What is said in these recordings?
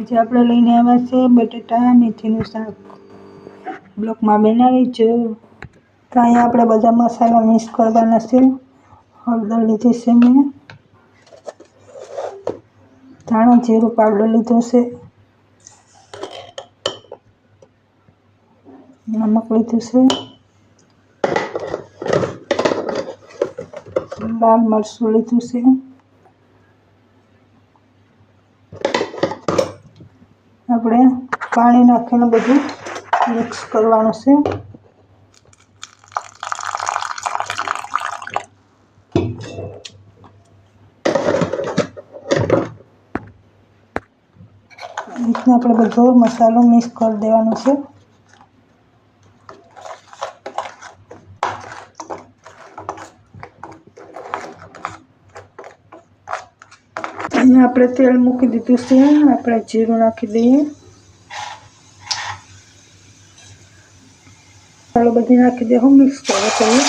આજે આપણે લઈને આવ્યા છે બટેટા, મેથીનું શાક. બ્લોકમાં બનાવી છે. તો અહીંયા આપણે બધા મસાલા મિક્સ કરવાના છે. હળદર લીધી છે મેં. ધાણા જીરું પાવડર લીધો છે. નમક લીધું છે. લાલ મરચું લીધું છે. આપણે પાણી નાખીને બધું મિક્સ કરવાનું છે. રીતના આપણે બધો મસાલો મિક્સ કરી દેવાનો છે. આપણે તેલ મૂકી દીધું છે આપણે જીરું નાખી દઈએ ચાલો બધી નાખી દે હું મિક્સ કરો કરીએ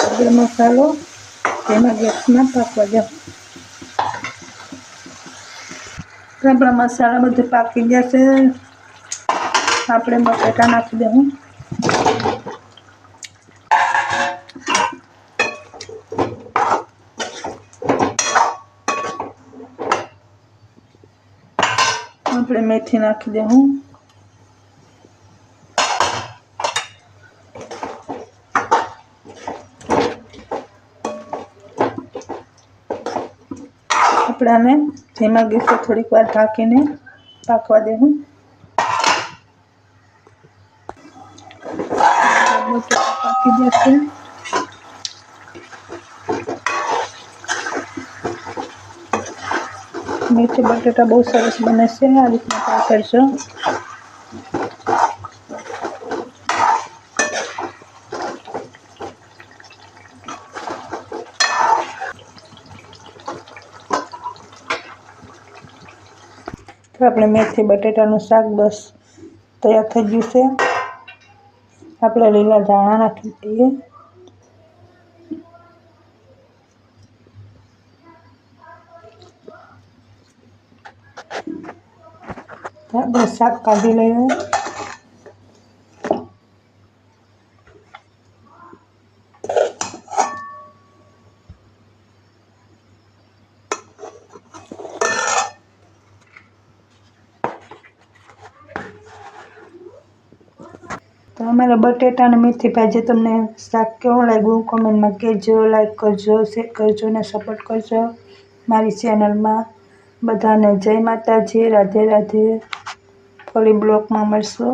આપણે મસાલો તેમાં ગેસમાં પાકવા દો આપણા મસાલા બધું પાકી ગયા છે. આપણે બટેટા નાખી દઉં આપણે મેથી નાખી દઉં આપણે આને ધીમા ગેસે થોડીક વાર ઢાંકીને પાકવા દેવું પાકી જશે મેથી બટેટા બહુ સરસ બને છે આ રીતના ટ્રાય કરજો તો આપણે મેથી, બટેટાનું શાક બસ તૈયાર થઈ ગયું છે. આપણે લીલા ધાણા નાખી દઈએ. શાક કાઢી લઈએ. તો અમારા બટેટા અને મેથી ભાજી તમને શાક કેવું લાગ્યું કોમેન્ટમાં કહેજો. લાઈક કરજો શેર કરજો અને સપોર્ટ કરજો મારી ચેનલમાં બધાને જય માતાજી. રાધે રાધે. ફરી બ્લોકમાં મળશો.